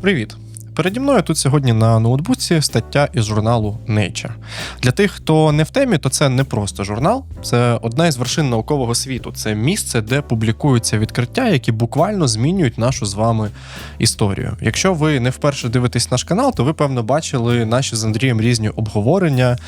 Привіт! Переді мною тут сьогодні на ноутбуці стаття із журналу Nature. Для тих, хто не в темі, то це не просто журнал, це одна із вершин наукового світу. Це місце, де публікуються відкриття, які буквально змінюють нашу з вами історію. Якщо ви не вперше дивитесь наш канал, то ви певно бачили наші з Андрієм різні обговорення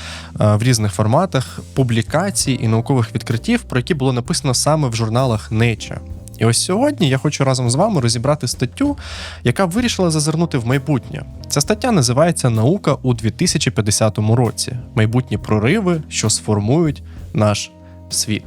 е, в різних форматах, публікацій і наукових відкриттів, про які було написано саме в журналах Nature. І ось сьогодні я хочу разом з вами розібрати статтю, яка вирішила зазирнути в майбутнє. Ця стаття називається Наука у 2050 році. Майбутні прориви, що сформують наш світ.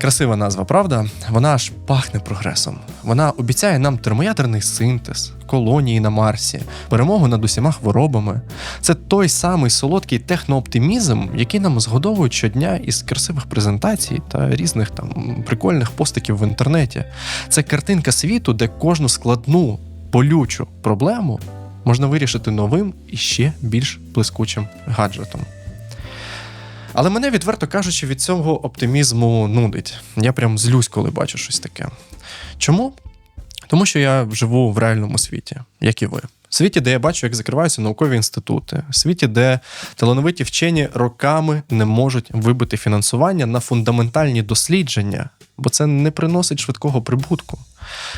Красива назва, правда? Вона аж пахне прогресом. Вона обіцяє нам термоядерний синтез, колонії на Марсі, перемогу над усіма хворобами. Це той самий солодкий технооптимізм, який нам згодовують щодня із красивих презентацій та різних там прикольних постиків в інтернеті. Це картинка світу, де кожну складну, болючу проблему можна вирішити новим і ще більш блискучим гаджетом. Але мене, відверто кажучи, від цього оптимізму нудить. Я прям злюсь, коли бачу щось таке. Чому? Тому що я живу в реальному світі, як і ви. В світі, де я бачу, як закриваються наукові інститути, в світі, де талановиті вчені роками не можуть вибити фінансування на фундаментальні дослідження, бо це не приносить швидкого прибутку.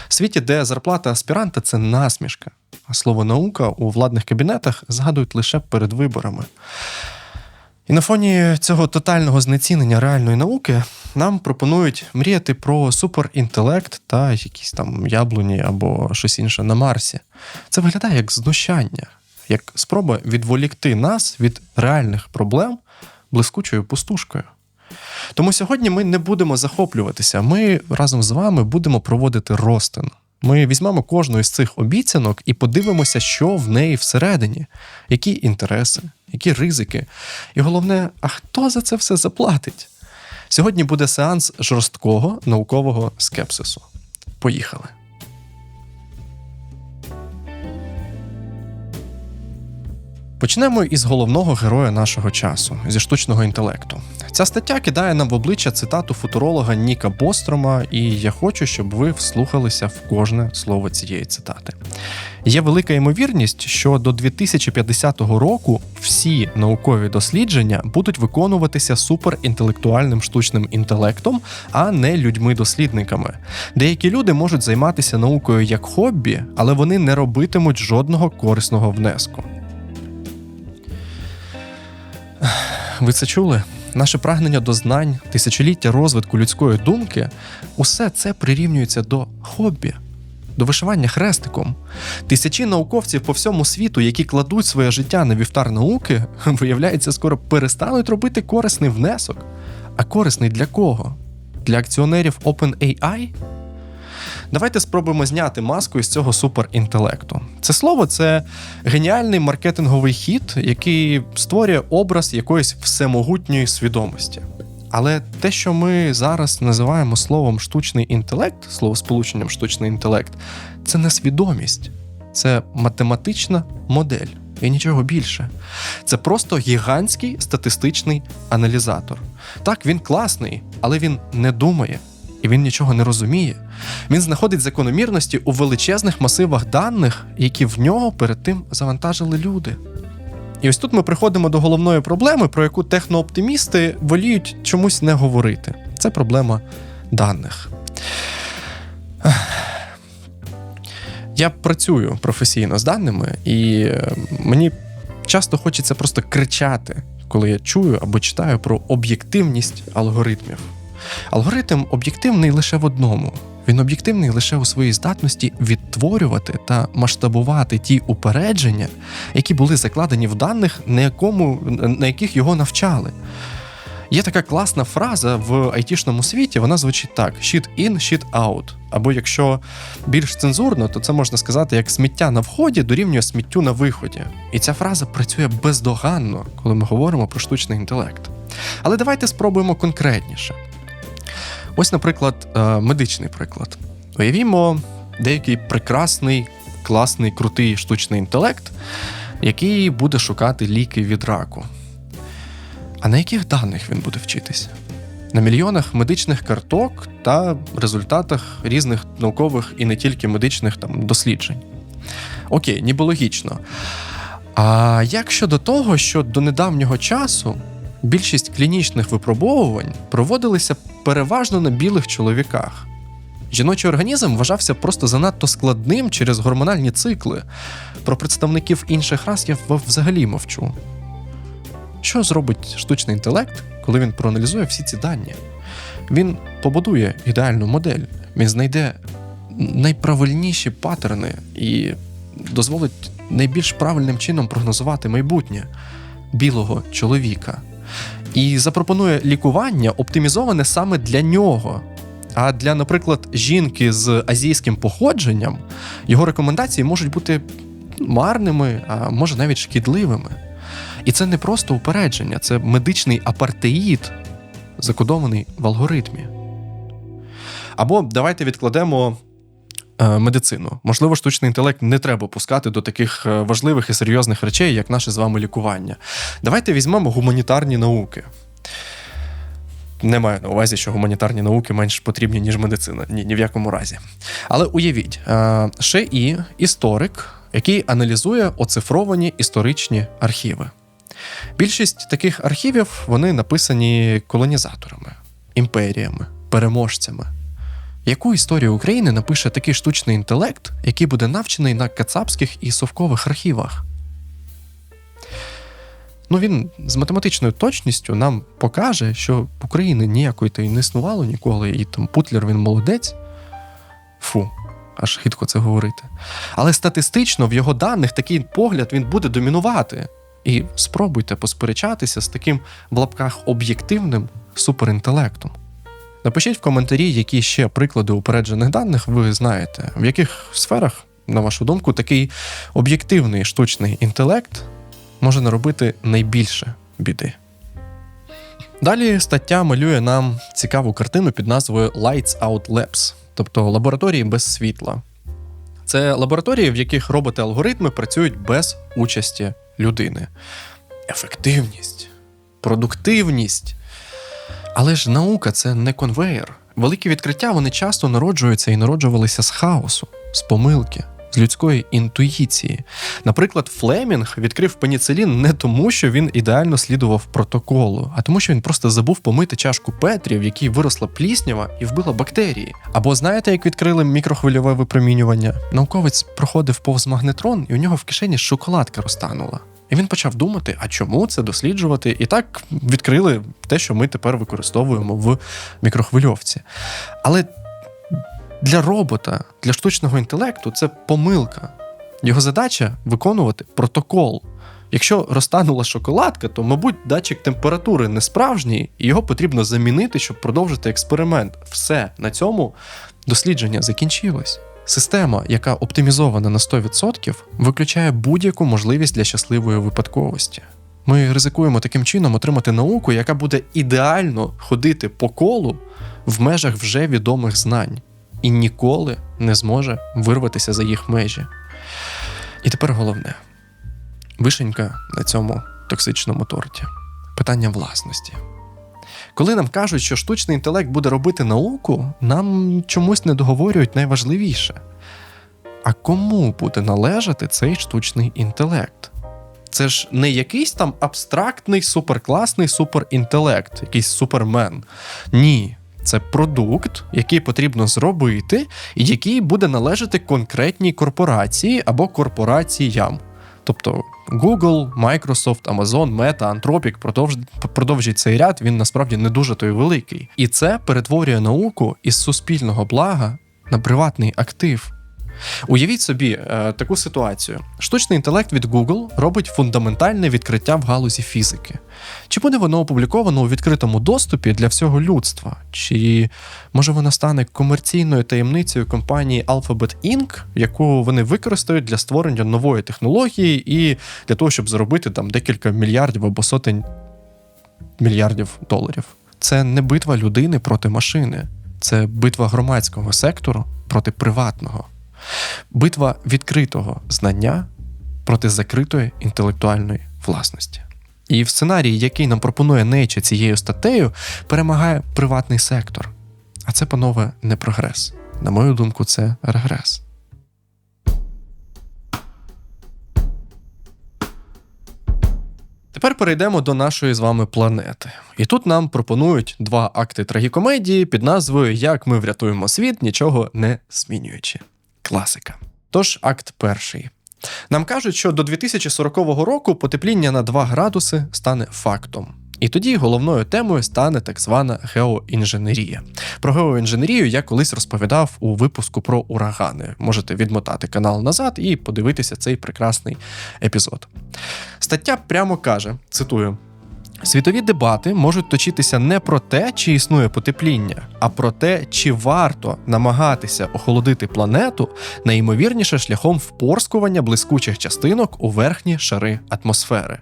В світі, де зарплата аспіранта це насмішка, а слово наука у владних кабінетах згадують лише перед виборами. І на фоні цього тотального знецінення реальної науки нам пропонують мріяти про суперінтелект та якісь там яблуні або щось інше на Марсі. Це виглядає як знущання, як спроба відволікти нас від реальних проблем блискучою пустушкою. Тому сьогодні ми не будемо захоплюватися. Ми разом з вами будемо проводити розтин. Ми візьмемо кожну із цих обіцянок і подивимося, що в неї всередині, які інтереси, які ризики. І головне, а хто за це все заплатить? Сьогодні буде сеанс жорсткого наукового скепсису. Поїхали. Почнемо із головного героя нашого часу зі штучного інтелекту. Ця стаття кидає нам в обличчя цитату футуролога Ніка Бострома, і я хочу, щоб ви вслухалися в кожне слово цієї цитати. Є велика ймовірність, що до 2050 року всі наукові дослідження будуть виконуватися суперінтелектуальним штучним інтелектом, а не людьми-дослідниками. Деякі люди можуть займатися наукою як хобі, але вони не робитимуть жодного корисного внеску. Ви це чули? Наше прагнення до знань, тисячоліття розвитку людської думки усе це прирівнюється до хобі, до вишивання хрестиком. Тисячі науковців по всьому світу, які кладуть своє життя на вівтар науки, виявляється, скоро перестануть робити корисний внесок. А корисний для кого? Для акціонерів OpenAI? Давайте спробуємо зняти маску із цього суперінтелекту. Це слово це геніальний маркетинговий хід, який створює образ якоїсь всемогутньої свідомості. Але те, що ми зараз називаємо словом штучний інтелект, словосполученням штучний інтелект, це не свідомість, це математична модель і нічого більше. Це просто гігантський статистичний аналізатор. Так, він класний, але він не думає і він нічого не розуміє. Він знаходить закономірності у величезних масивах даних, які в нього перед тим завантажили люди. І ось тут ми приходимо до головної проблеми, про яку технооптимісти воліють чомусь не говорити. Це проблема даних. Я працюю професійно з даними, і е, мені часто хочеться просто кричати, коли я чую або читаю про об'єктивність алгоритмів. Алгоритм об'єктивний лише в одному. Він об'єктивний лише у своїй здатності відтворювати та масштабувати ті упередження, які були закладені в даних, на якому, на яких його навчали. Є така класна фраза в айтішному світі, вона звучить так: shit in, shit out. Або якщо більш цензурно, то це можна сказати як сміття на вході дорівнює сміттю на виході. І ця фраза працює бездоганно, коли ми говоримо про штучний інтелект. Але давайте спробуємо конкретніше. Ось, наприклад, е, медичний приклад. Уявімо, деякий прекрасний, класний, крутий штучний інтелект, який буде шукати ліки від раку. А на яких даних він буде вчитися? на мільйонах медичних карток та результатах різних наукових і не тільки медичних там досліджень. Окей, ніби логічно. А як щодо того, що до недавнього часу більшість клінічних випробовувань проводилися переважно на білих чоловіках? Жіночий організм вважався просто занадто складним через гормональні цикли. Про представників інших рас я взагалі мовчу. Що зробить штучний інтелект, коли він проаналізує всі ці дані? Він побудує ідеальну модель, він знайде найправильніші паттерни і дозволить найбільш правильним чином прогнозувати майбутнє білого чоловіка. І запропонує лікування, оптимізоване саме для нього. А для, наприклад, жінки з азійським походженням його рекомендації можуть бути марними, а може навіть шкідливими. І це не просто упередження, це медичний апартеїд, закодований в алгоритмі. Або давайте відкладемо медицину. Можливо, штучний інтелект не треба пускати до таких е, важливих і серйозних речей, як наше з вами лікування. Давайте візьмемо гуманітарні науки. Не маю на увазі, що гуманітарні науки менш потрібні, ніж медицина. Ні, ні в якому разі. Але уявіть, е, ще і історик, який аналізує оцифровані історичні архіви. Більшість таких архівів вони написані колонізаторами, імперіями, переможцями. Яку історію України напише такий штучний інтелект, який буде навчений на кацапських і совкових архівах? Ну він з математичною точністю нам покаже, що України ніякої та й не існувало ніколи, і там Путлер він молодець. Фу, аж хитко це говорити. Але статистично в його даних такий погляд він буде домінувати. І спробуйте посперечатися з таким в лапках об'єктивним суперінтелектом. Напишіть в коментарі, які ще приклади упереджених даних ви знаєте, в яких сферах, на вашу думку, такий об'єктивний штучний інтелект може наробити найбільше біди. Далі стаття малює нам цікаву картину під назвою Lights Out Labs, тобто лабораторії без світла. Це лабораторії, в яких роботи-алгоритми працюють без участі людини. Ефективність, продуктивність. Але ж наука це не конвейер. Великі відкриття вони часто народжуються і народжувалися з хаосу, з помилки, з людської інтуїції. Наприклад, Флемінг відкрив пеніцилін не тому, що він ідеально слідував протоколу, а тому, що він просто забув помити чашку Петрі, в якій виросла пліснява і вбила бактерії. Або знаєте, як відкрили мікрохвильове випромінювання? Науковець проходив повз магнетрон, і у нього в кишені шоколадка розтанула. І він почав думати, а чому це досліджувати? І так відкрили те, що ми тепер використовуємо в мікрохвильовці. Але для робота, для штучного інтелекту це помилка. Його задача виконувати протокол. Якщо розтанула шоколадка, то, мабуть, датчик температури не справжній, і його потрібно замінити, щоб продовжити експеримент. Все на цьому дослідження закінчилось. Система, яка оптимізована на 100%, виключає будь-яку можливість для щасливої випадковості. Ми ризикуємо таким чином отримати науку, яка буде ідеально ходити по колу в межах вже відомих знань і ніколи не зможе вирватися за їх межі. І тепер головне вишенька на цьому токсичному торті питання власності. Коли нам кажуть, що штучний інтелект буде робити науку, нам чомусь не договорюють найважливіше. А кому буде належати цей штучний інтелект? Це ж не якийсь там абстрактний, суперкласний суперінтелект, якийсь супермен. Ні, це продукт, який потрібно зробити, і який буде належати конкретній корпорації або корпораціям. Тобто Google, Microsoft, Amazon, Meta, Anthropic продовжують цей ряд, він насправді не дуже той великий. І це перетворює науку із суспільного блага на приватний актив. Уявіть собі е, таку ситуацію: штучний інтелект від Google робить фундаментальне відкриття в галузі фізики. Чи буде воно опубліковано у відкритому доступі для всього людства? Чи може воно стане комерційною таємницею компанії Alphabet Inc., яку вони використають для створення нової технології і для того, щоб заробити там декілька мільярдів або сотень мільярдів доларів? Це не битва людини проти машини, це битва громадського сектору проти приватного. Битва відкритого знання проти закритої інтелектуальної власності. І в сценарії, який нам пропонує Nature цією статтею, перемагає приватний сектор. А це, панове, не прогрес. На мою думку, це регрес. Тепер перейдемо до нашої з вами планети. І тут нам пропонують два акти трагікомедії під назвою Як ми врятуємо світ, нічого не змінюючи. Класика. Тож, акт перший. Нам кажуть, що до 2040 року потепління на 2 градуси стане фактом. І тоді головною темою стане так звана геоінженерія. Про геоінженерію я колись розповідав у випуску про урагани. Можете відмотати канал назад і подивитися цей прекрасний епізод. Стаття прямо каже: цитую. Світові дебати можуть точитися не про те, чи існує потепління, а про те, чи варто намагатися охолодити планету найімовірніше шляхом впорскування блискучих частинок у верхні шари атмосфери.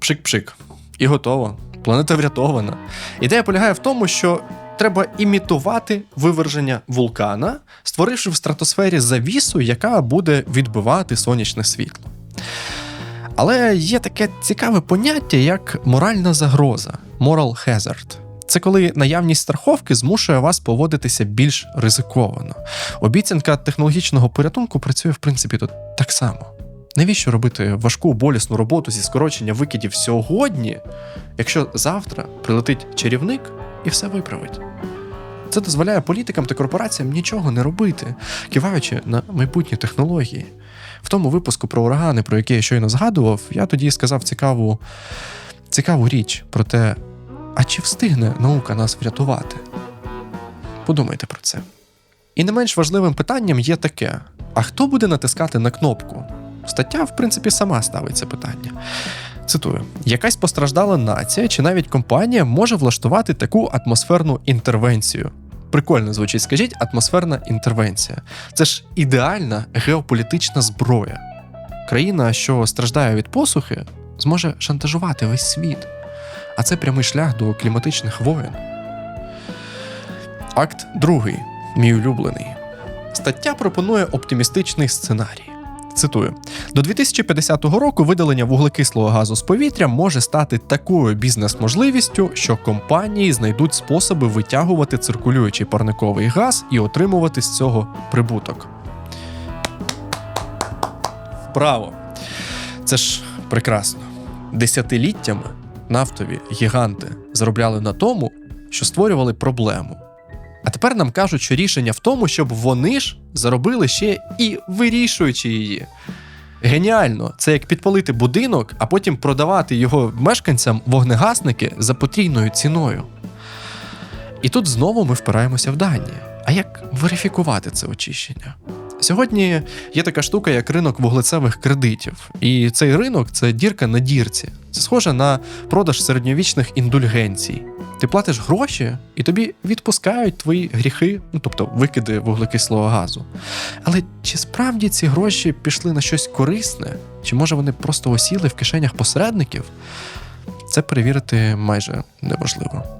Пшик-пшик. І готово. Планета врятована. Ідея полягає в тому, що треба імітувати виверження вулкана, створивши в стратосфері завісу, яка буде відбивати сонячне світло. Але є таке цікаве поняття, як моральна загроза moral hazard. Це коли наявність страховки змушує вас поводитися більш ризиковано. Обіцянка технологічного порятунку працює в принципі тут так само. Навіщо робити важку болісну роботу зі скорочення викидів сьогодні, якщо завтра прилетить чарівник і все виправить? Це дозволяє політикам та корпораціям нічого не робити, киваючи на майбутні технології. В тому випуску про урагани, про який я щойно згадував, я тоді сказав цікаву, цікаву річ про те, а чи встигне наука нас врятувати? Подумайте про це. І не менш важливим питанням є таке: а хто буде натискати на кнопку? Стаття, в принципі, сама ставить це питання. Цитую: якась постраждала нація чи навіть компанія може влаштувати таку атмосферну інтервенцію. Прикольно звучить, скажіть, атмосферна інтервенція. Це ж ідеальна геополітична зброя. Країна, що страждає від посухи, зможе шантажувати весь світ. А це прямий шлях до кліматичних воєн. Акт другий, мій улюблений. Стаття пропонує оптимістичний сценарій. Цитую: до 2050 року видалення вуглекислого газу з повітря може стати такою бізнес-можливістю, що компанії знайдуть способи витягувати циркулюючий парниковий газ і отримувати з цього прибуток. Вправо. Це ж прекрасно. Десятиліттями нафтові гіганти заробляли на тому, що створювали проблему. А тепер нам кажуть, що рішення в тому, щоб вони ж заробили ще і вирішуючи її. Геніально, це як підпалити будинок, а потім продавати його мешканцям вогнегасники за потрійною ціною. І тут знову ми впираємося в дані. А як верифікувати це очищення? Сьогодні є така штука, як ринок вуглецевих кредитів. І цей ринок це дірка на дірці. Це схоже на продаж середньовічних індульгенцій. Ти платиш гроші, і тобі відпускають твої гріхи, ну тобто викиди вуглекислого газу. Але чи справді ці гроші пішли на щось корисне, чи може вони просто осіли в кишенях посередників? Це перевірити майже неможливо.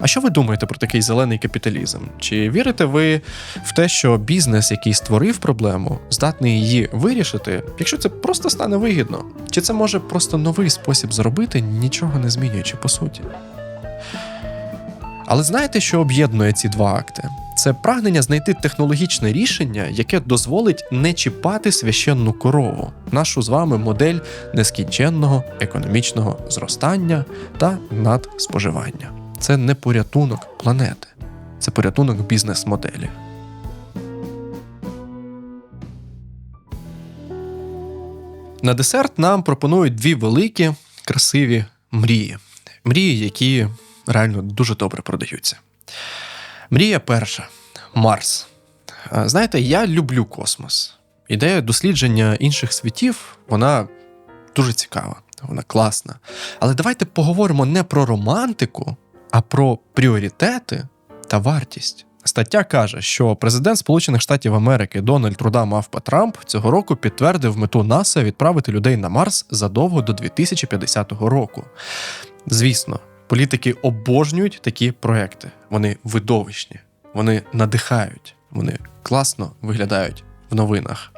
А що ви думаєте про такий зелений капіталізм? Чи вірите ви в те, що бізнес, який створив проблему, здатний її вирішити, якщо це просто стане вигідно? Чи це може просто новий спосіб зробити, нічого не змінюючи по суті? Але знаєте, що об'єднує ці два акти? Це прагнення знайти технологічне рішення, яке дозволить не чіпати священну корову, нашу з вами модель нескінченного економічного зростання та надспоживання. Це не порятунок планети, це порятунок бізнес-моделі. На десерт нам пропонують дві великі, красиві мрії. Мрії, які реально дуже добре продаються. Мрія перша Марс. Знаєте, я люблю космос. Ідея дослідження інших світів, вона дуже цікава, вона класна. Але давайте поговоримо не про романтику, а про пріоритети та вартість. Стаття каже, що президент Сполучених Штатів Америки Дональд Труда Мавпа Трамп цього року підтвердив мету НАСА відправити людей на Марс задовго до 2050 року. Звісно, політики обожнюють такі проекти. Вони видовищні, вони надихають, вони класно виглядають в новинах.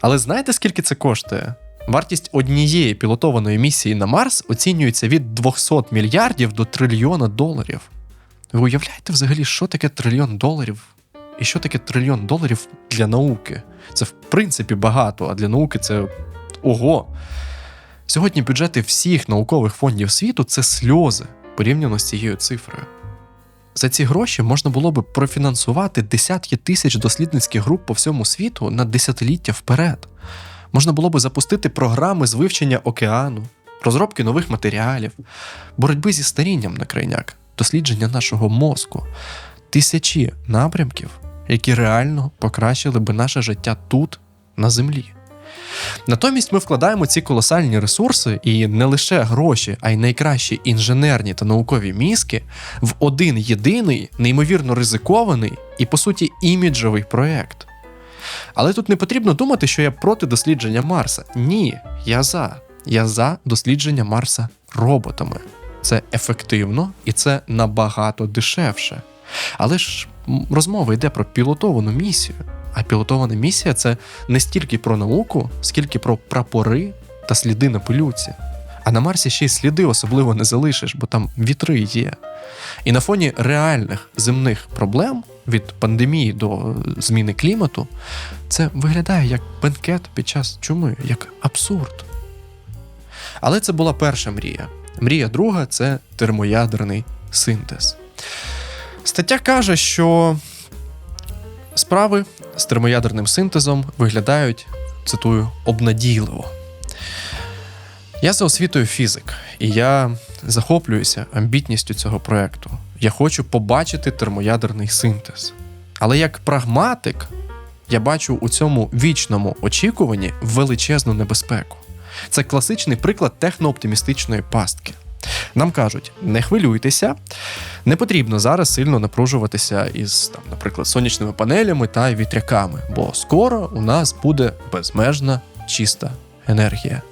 Але знаєте, скільки це коштує? Вартість однієї пілотованої місії на Марс оцінюється від 200 мільярдів до трильйона доларів. Ви уявляєте взагалі, що таке трильйон доларів? І що таке трильйон доларів для науки? Це в принципі багато, а для науки це ого. Сьогодні бюджети всіх наукових фондів світу це сльози порівняно з цією цифрою. За ці гроші можна було би профінансувати десятки тисяч дослідницьких груп по всьому світу на десятиліття вперед. Можна було би запустити програми з вивчення океану, розробки нових матеріалів, боротьби зі старінням на крайняк, дослідження нашого мозку, тисячі напрямків, які реально покращили би наше життя тут, на землі. Натомість ми вкладаємо ці колосальні ресурси і не лише гроші, а й найкращі інженерні та наукові мізки в один єдиний, неймовірно ризикований і, по суті, іміджовий проект. Але тут не потрібно думати, що я проти дослідження Марса. Ні, я за. Я за дослідження Марса роботами. Це ефективно і це набагато дешевше. Але ж розмова йде про пілотовану місію. А пілотована місія це не стільки про науку, скільки про прапори та сліди на пилюці. А на Марсі ще й сліди особливо не залишиш, бо там вітри є. І на фоні реальних земних проблем від пандемії до е, зміни клімату, це виглядає як бенкет під час чуми, як абсурд. Але це була перша мрія. Мрія друга це термоядерний синтез. Стаття каже, що справи з термоядерним синтезом виглядають, цитую, обнадійливо. Я за освітою фізик, і я захоплююся амбітністю цього проекту. Я хочу побачити термоядерний синтез. Але як прагматик, я бачу у цьому вічному очікуванні величезну небезпеку. Це класичний приклад технооптимістичної пастки. Нам кажуть, не хвилюйтеся, не потрібно зараз сильно напружуватися із, там, наприклад, сонячними панелями та вітряками, бо скоро у нас буде безмежна чиста енергія.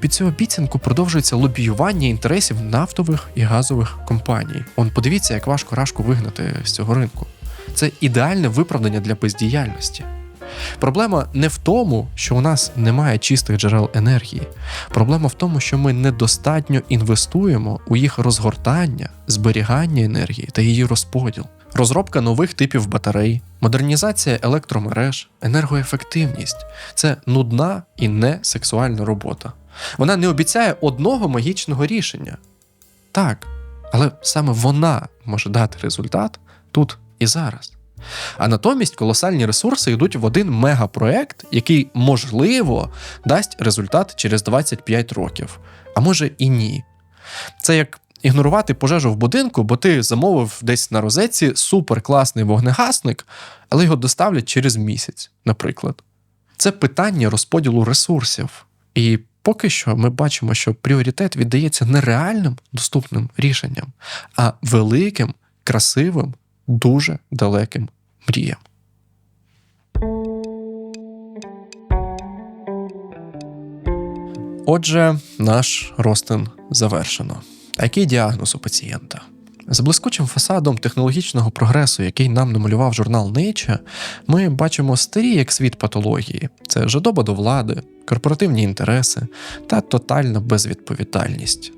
Під цю обіцянку продовжується лобіювання інтересів нафтових і газових компаній. Он подивіться, як важко рашку вигнати з цього ринку. Це ідеальне виправдання для бездіяльності. Проблема не в тому, що у нас немає чистих джерел енергії. Проблема в тому, що ми недостатньо інвестуємо у їх розгортання, зберігання енергії та її розподіл. Розробка нових типів батарей, модернізація електромереж, енергоефективність це нудна і не сексуальна робота. Вона не обіцяє одного магічного рішення. Так, але саме вона може дати результат тут і зараз. А натомість колосальні ресурси йдуть в один мегапроект, який, можливо, дасть результат через 25 років, а може і ні. Це як ігнорувати пожежу в будинку, бо ти замовив десь на розетці суперкласний вогнегасник, але його доставлять через місяць, наприклад. Це питання розподілу ресурсів. І поки що ми бачимо, що пріоритет віддається не реальним доступним рішенням, а великим, красивим, дуже далеким мріям. Отже, наш ростин завершено. А який діагноз у пацієнта? За блискучим фасадом технологічного прогресу, який нам намалював журнал Nature, ми бачимо старі як світ патології: це жадоба до влади, корпоративні інтереси та тотальна безвідповідальність.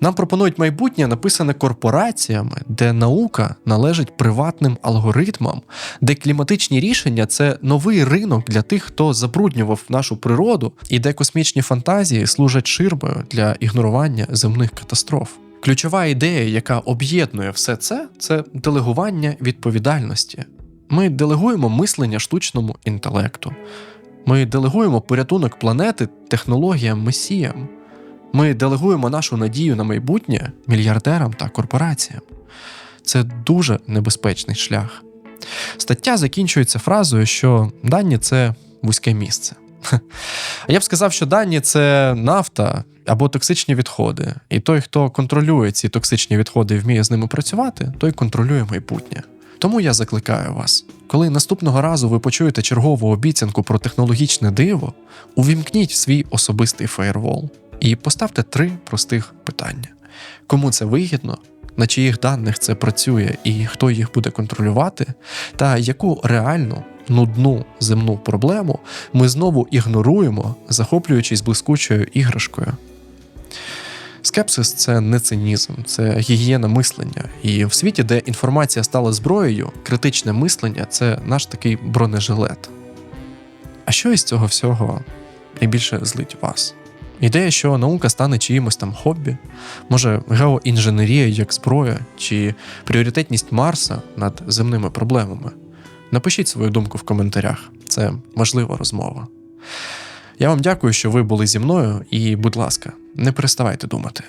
Нам пропонують майбутнє, написане корпораціями, де наука належить приватним алгоритмам, де кліматичні рішення це новий ринок для тих, хто забруднював нашу природу, і де космічні фантазії служать ширмою для ігнорування земних катастроф. Ключова ідея, яка об'єднує все це, це делегування відповідальності. Ми делегуємо мислення штучному інтелекту. Ми делегуємо порятунок планети технологіям месіям. Ми делегуємо нашу надію на майбутнє мільярдерам та корпораціям. Це дуже небезпечний шлях. Стаття закінчується фразою, що дані це вузьке місце. А я б сказав, що дані це нафта або токсичні відходи. І той, хто контролює ці токсичні відходи і вміє з ними працювати, той контролює майбутнє. Тому я закликаю вас, коли наступного разу ви почуєте чергову обіцянку про технологічне диво, увімкніть свій особистий фаєрвол і поставте три простих питання: кому це вигідно, на чиїх даних це працює і хто їх буде контролювати, та яку реальну нудну земну проблему ми знову ігноруємо, захоплюючись блискучою іграшкою. Скепсис це не цинізм, це гігієна мислення. І в світі, де інформація стала зброєю, критичне мислення це наш такий бронежилет. А що із цього всього найбільше злить вас? Ідея, що наука стане чиїмось там хобі, може геоінженерія як зброя, чи пріоритетність Марса над земними проблемами. Напишіть свою думку в коментарях, це важлива розмова. Я вам дякую, що ви були зі мною, і, будь ласка, не переставайте думати.